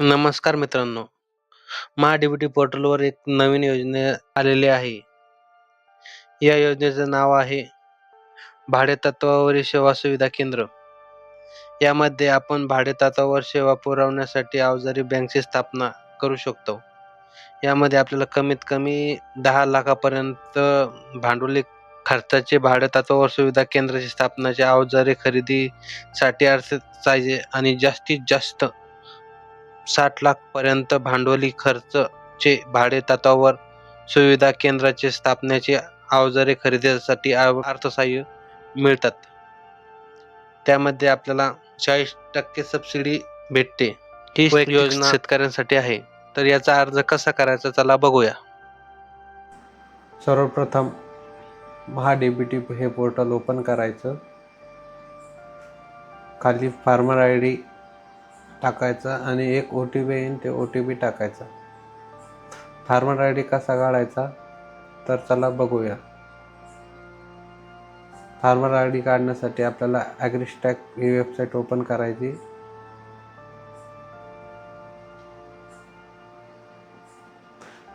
नमस्कार मित्रांनो. महाडीबीटी पोर्टलवर एक नवीन योजना आलेली आहे. या योजनेचं नाव आहे भाडे तत्वावरील सेवा सुविधा केंद्र. यामध्ये आपण भाडे तत्वावर सेवा पुरवण्यासाठी अवजारी बँकची स्थापना करू शकतो. यामध्ये आपल्याला कमीत कमी दहा लाखापर्यंत भांडवली खर्चाचे भाडे तत्वावर सुविधा केंद्राची स्थापनाचे अवजारे खरेदीसाठी अर्थ पाहिजे आणि जास्तीत जास्त साठ लाख पर्यंत भांडवली खर्चचे भाडे तत्वावर सुविधा केंद्राचे स्थापनेचे अवजारे खरेदीसाठी अर्थसहाय्य मिळतात. त्यामध्ये आपल्याला चाळीस टक्के सबसिडी भेटते. ही योजना शेतकऱ्यांसाठी आहे. तर याचा अर्ज कसा करायचा चला बघूया. सर्वप्रथम महा डी बी टी हे पोर्टल ओपन करायचं. खाली फार्मर आय डी टाकायचा आणि एक ओ टी पी येईन ते ओ टी पी टाकायचा. फार्मर आय डी कसा काढायचा? तर चला बघूया. फार्मर आय डी काढण्यासाठी आपल्याला ॲग्रिस्टॅक ही वेबसाईट ओपन करायची.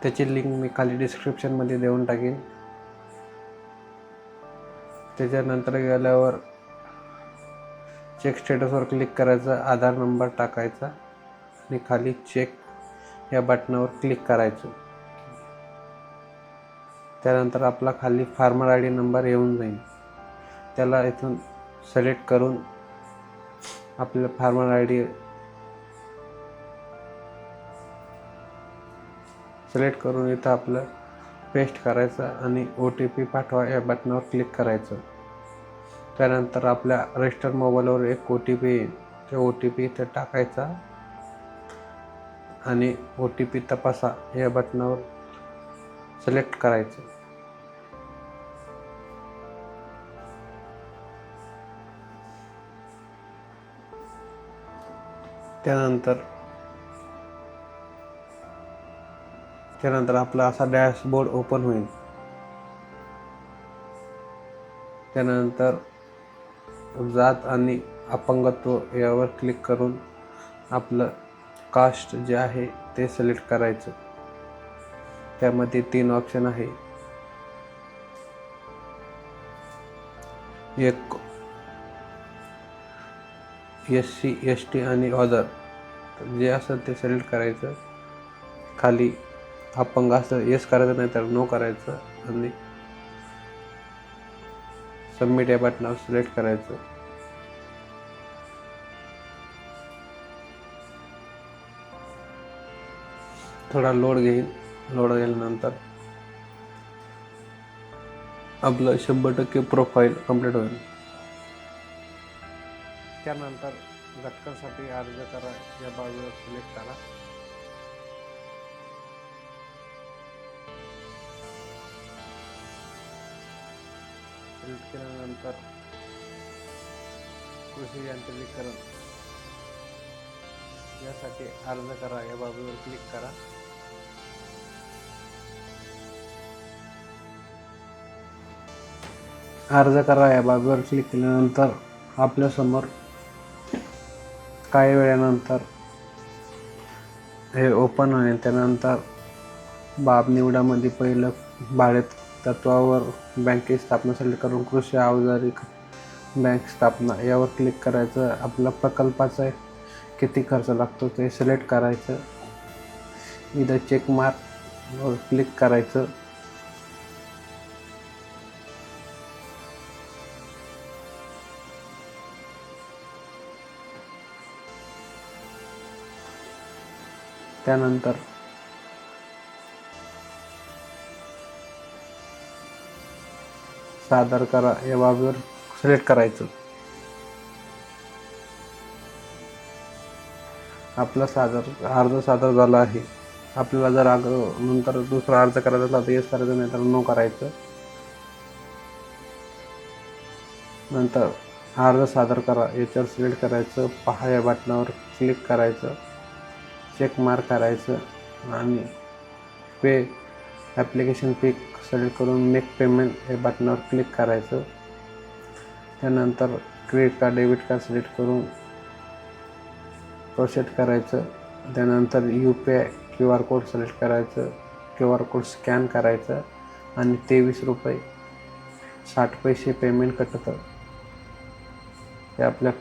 त्याची लिंक मी खाली डिस्क्रिप्शनमध्ये देऊन टाकेन. त्याच्यानंतर गेल्यावर चेक स्टेटसवर क्लिक करायचं आधार नंबर टाकायचा आणि खाली चेक या बटनावर क्लिक करायचं. त्यानंतर आपला खाली फार्मर आय डी नंबर येऊन जाईल. त्याला इथून सिलेक्ट करून आपलं फार्मर आय डी सिलेक्ट करून इथं आपलं पेस्ट करायचं आणि ओ टी पी पाठवा या बटनावर क्लिक करायचं. त्यानंतर आपल्या रजिस्टर मोबाईलवर एक ओ टी पी येईल ते ओ टी पी इथे टाकायचा. आणि ओ टी पी तपासा या बटनावर सिलेक्ट करायचं. त्यानंतर त्यानंतर आपला असा डॅशबोर्ड ओपन होईल. त्यानंतर जात आणि अपंगत्व यावर क्लिक करून आपलं कास्ट जे आहे ते सिलेक्ट करायचं. त्यामध्ये तीन ऑप्शन आहे. एक एस सी एस टी आणि ऑदर जे असं ते सिलेक्ट करायचं. खाली अपंग असं येस करायचं नाही तर नो करायचं. आणि सबमिट या बटनावर सिलेक्ट करायचं. थोडा लोड घेईल. लोड गेल्यानंतर आपलं शंभर टक्के प्रोफाईल कंप्लीट होईल. त्यानंतर घटकांसाठी अर्ज करा. या बाजूला सिलेक्ट करा. सिलेक्ट केल्यानंतर कृषी यांत्रिकीकरण. यासाठी अर्ज करा. या बाजूवर क्लिक करा. अर्ज करा या बाबीवर क्लिक केल्यानंतर आपल्यासमोर काही वेळानंतर हे ओपन होईल. त्यानंतर बाब निवडामध्ये पहिलं भाडे तत्वावर बँकेची स्थापना सिलेक्ट करून कृषी अवजारी बँक स्थापना यावर क्लिक करायचं. आपल्या प्रकल्पाचं किती खर्च लागतो ते सिलेक्ट करायचं. इथं चेक मार्कवर क्लिक करायचं. त्यानंतर. सादर करा या बाबीवर सिलेक्ट करायचं. आपला सादर अर्ज सादर झाला आहे. आपल्याला जर अग नंतर दुसरा अर्ज करायचा असला तर येस करायचं नाही तर नो करायचं. नंतर अर्ज सादर करा याच्यावर सिलेक्ट करायचं पहा या बटनावर क्लिक करायचं. चेक मार्क करायचं आणि पे ॲप्लिकेशन पे सिलेक्ट करून मेक पेमेंट हे बटनावर क्लिक करायचं. त्यानंतर credit card debit card select करून प्रोसेट करायचं. त्यानंतर U P I Q R code select करायचं. क्यू आर कोड स्कॅन करायचं आणि तेवीस रुपये साठ पैसे पेमेंट कटतं. ते आपल्या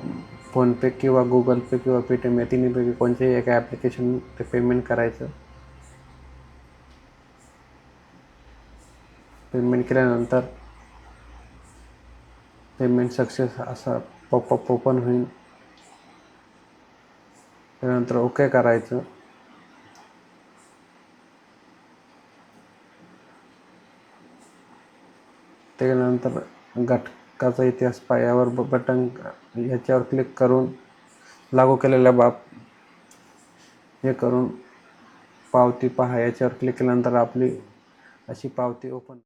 फोनपे किंवा गुगल पे किंवा पेटीएम या तिन्हीपैकी कोणत्याही एका ॲप्लिकेशन ते पेमेंट करायचं. पेमेंट केल्यानंतर पेमेंट सक्सेस असा पॉपअप ओपन होईल. त्यानंतर ओके करायचं. त्यानंतर हक्काचा इतिहास पायावर ब बटन ह्याच्यावर क्लिक करून लागू केलेल्या बाब हे करून पावती पहा याच्यावर क्लिक केल्यानंतर आपली अशी पावती ओपन